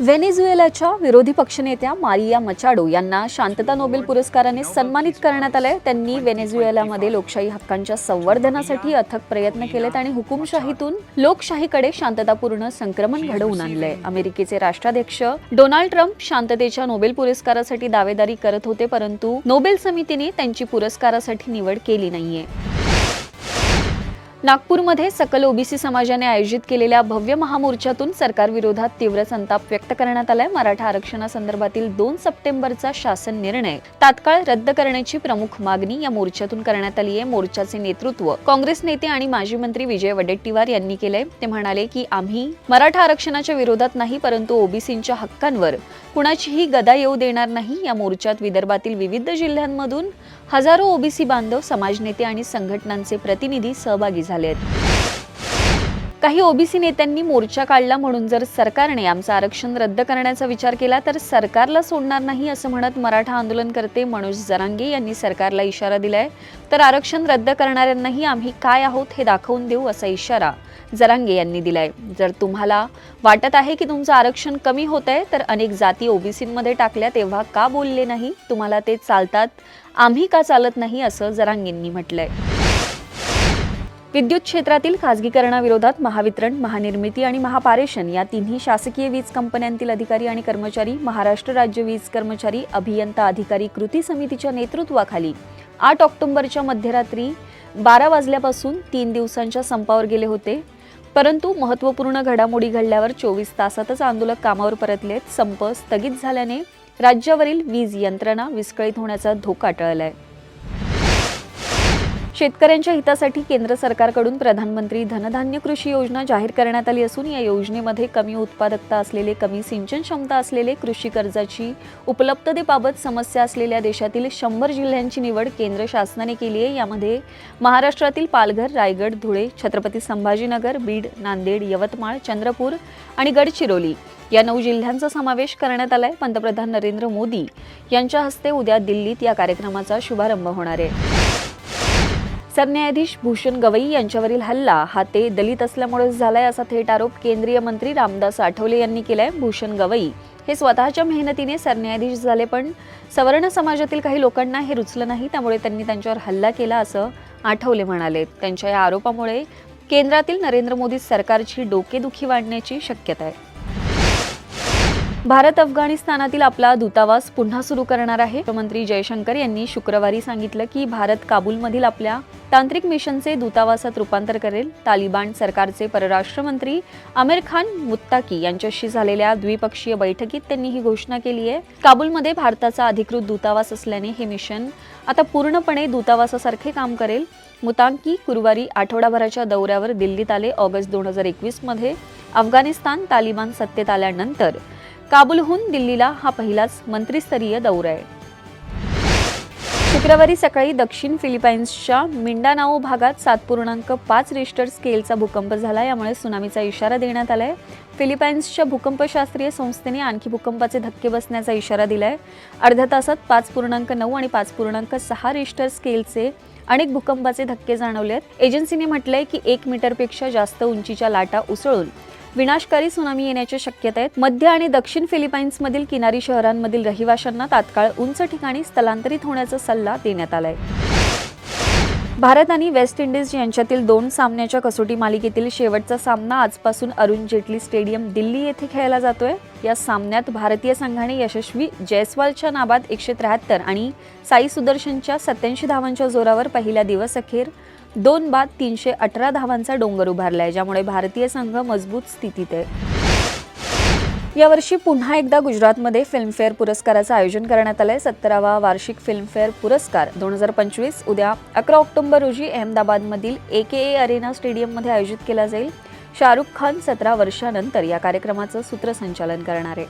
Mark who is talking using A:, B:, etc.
A: व्हेनेझुएलाच्या विरोधी पक्षनेत्या मारिया मचाडो यांना शांतता नोबेल पुरस्काराने सन्मानित करण्यात आलंय. त्यांनी व्हेनेझुएलामध्ये लोकशाही हक्कांच्या संवर्धनासाठी अथक प्रयत्न केलेत आणि हुकुमशाहीतून लोकशाहीकडे शांततापूर्ण संक्रमण घडवून आणलंय. अमेरिकेचे राष्ट्राध्यक्ष डोनाल्ड ट्रम्प शांततेच्या नोबेल पुरस्कारासाठी दावेदारी करत होते परंतु नोबेल समितीने त्यांची पुरस्कारासाठी निवड केली नाहीये. नागपूरमध्ये सकल ओबीसी समाजाने आयोजित केलेल्या भव्य महामोर्चातून सरकारविरोधात तीव्र संताप व्यक्त करण्यात आलाय. मराठा आरक्षणासंदर्भातील दोन सप्टेंबरचा शासन निर्णय. तात्काळ रद्द करण्याची प्रमुख मागणी या मोर्चातून करण्यात आली आहे. मोर्चाचे नेतृत्व काँग्रेस नेते आणि माजी मंत्री विजय वडेट्टीवार यांनी केलंय. ते म्हणाले की आम्ही मराठा आरक्षणाच्या विरोधात नाही परंतु ओबीसींच्या हक्कांवर कुणाचीही गदा येऊ देणार नाही. या मोर्चात विदर्भातील विविध जिल्ह्यांमधून हजारो ओबीसी बांधव समाजनेते आणि संघटनांचे प्रतिनिधी सहभागी झाले आहेत. काही ओबीसी नेत्यांनी मोर्चा काढला म्हणून जर सरकारने आमचं आरक्षण रद्द करण्याचा विचार केला तर सरकारला सोडणार नाही असं म्हणत मराठा आंदोलनकर्ते मनोज जरांगे यांनी सरकारला इशारा दिलाय. तर आरक्षण रद्द करणाऱ्यांनाही आम्ही काय आहोत हे दाखवून देऊ असा इशारा जरांगे यांनी दिलाय. जर तुम्हाला वाटत आहे की तुमचं आरक्षण कमी होत आहे तर अनेक जाती ओबीसीमध्ये टाकल्या तेव्हा का बोलले नाही? तुम्हाला ते चालतात. आम्ही का चालत नाही असं जरांगेंनी म्हटलंय. विद्युत क्षेत्रातील खासगीकरणाविरोधात महावितरण महानिर्मिती आणि महापारेषण या तिन्ही शासकीय वीज कंपन्यांतील अधिकारी आणि कर्मचारी महाराष्ट्र राज्य वीज कर्मचारी अभियंता अधिकारी कृती समितीच्या नेतृत्वाखाली आठ ऑक्टोबरच्या मध्यरात्री बारा वाजल्यापासून तीन दिवसांच्या संपावर गेले होते. परंतु महत्त्वपूर्ण घडामोडी घडल्यावर चोवीस तासातच आंदोलक कामावर परतलेत. संप स्थगित झाल्याने राज्यावरील वीज यंत्रणा विस्कळीत होण्याचा धोका टळलाय. शेतकऱ्यांच्या हितासाठी केंद्र सरकारकडून प्रधानमंत्री धनधान्य कृषी योजना जाहीर करण्यात आली असून या योजनेमध्ये कमी उत्पादकता असलेले कमी सिंचन क्षमता असलेले कृषी कर्जाची उपलब्धतेबाबत समस्या असलेल्या देशातील शंभर जिल्ह्यांची निवड केंद्र शासनाने केली आहे. यामध्ये महाराष्ट्रातील पालघर रायगड धुळे छत्रपती संभाजीनगर बीड नांदेड यवतमाळ चंद्रपूर आणि गडचिरोली या नऊ जिल्ह्यांचा समावेश करण्यात आलाय. पंतप्रधान नरेंद्र मोदी यांच्या हस्ते उद्या दिल्लीत या कार्यक्रमाचा शुभारंभ होणार आहे. सरन्यायाधीश भूषण गवई यांच्यावरील हल्ला हा ते दलित असल्यामुळेच झालाय असा थेट आरोप केंद्रीय मंत्री रामदास आठवले यांनी केलाय. भूषण गवई हे स्वतःच्या मेहनतीने सरन्यायाधीश झाले पण सवर्ण समाजातील काही लोकांना हे रुचलं नाही त्यामुळे त्यांनी त्यांच्यावर हल्ला केला असं आठवले म्हणाले. त्यांच्या या आरोपामुळे केंद्रातील नरेंद्र मोदी सरकारची डोकेदुखी वाढण्याची शक्यता आहे. भारत अफगाणिस्तानातील आपला दूतावास पुन्हा सुरू करणार आहे. मंत्री जयशंकर यांनी शुक्रवारी सांगितलं की भारत काबूलमधील आपल्या तांत्रिक मिशनचे दूतावासात रूपांतर करेल. तालिबान सरकारचे परराष्ट्र मंत्री आमिर खान मुत्ताकी यांच्याशी झालेल्या द्विपक्षीय बैठकीत त्यांनी ही घोषणा केली आहे. काबूलमध्ये भारताचा अधिकृत दूतावास असल्याने हे मिशन आता पूर्णपणे दूतावासासारखे काम करेल. मुतांकी गुरुवारी आठवडाभराच्या दौऱ्यावर दिल्लीत आले. ऑगस्ट दोन हजार एकवीसमध्ये अफगाणिस्तान तालिबान सत्तेत आल्यानंतर काबूलहून दिल्लीला हा पहिलाच मंत्रिस्तरीय दौरा आहे. शुक्रवारी सकाळी दक्षिण फिलिपाईन्सच्या मिंडानाओ भागात सात पूर्णांक पाच रिस्टर स्केलचा भूकंप झाला. यामुळे सुनामीचा इशारा देण्यात आलाय. फिलिपाईन्सच्या भूकंपशास्त्रीय संस्थेने आणखी भूकंपाचे धक्के बसण्याचा इशारा दिलाय. अर्ध्या तासात पाच पूर्णांक नऊ आणि पाच पूर्णांक सहा रिस्टर स्केलचे अनेक भूकंपाचे धक्के जाणवले आहेत एजन्सीने म्हटलंय की एक मीटरपेक्षा जास्त उंचीच्या लाटा उसळून विनाशकारी सुनामी येण्याच्या शक्यता आहेत मध्य आणि दक्षिण फिलिपाईन्समधील किनारी शहरांमधील रहिवाशांना तात्काळ उंच ठिकाणी स्थलांतरित होण्याचा सल्ला देण्यात आलाय. भारत आणि वेस्ट इंडिज यांच्यातील दोन सामन्याच्या कसोटी मालिकेतील शेवटचा सामना आजपासून अरुण जेटली स्टेडियम दिल्ली येथे खेळला जातोय. या सामन्यात भारतीय संघाने यशस्वी जयस्वालच्या नाबाद एकशे त्र्याहत्तर आणि साई सुदर्शनच्या सत्याऐंशी धावांच्या जोरावर पहिल्या दिवस अखेर दोन बाद तीनशे अठरा धावांचा डोंगर उभारला आहे ज्यामुळे भारतीय संघ मजबूत स्थितीत आहे. यावर्षी पुन्हा एकदा गुजरातमध्ये फिल्मफेअर पुरस्काराचं आयोजन करण्यात आलंय. सत्तरावा वार्षिक फिल्मफेअर पुरस्कार दोन हजार पंचवीस उद्या अकरा ऑक्टोबर रोजी अहमदाबादमधील ए के ए अरेना स्टेडियममध्ये आयोजित केला जाईल. शाहरुख खान सतरा वर्षानंतर या कार्यक्रमाचं सूत्रसंचालन करणार आहे.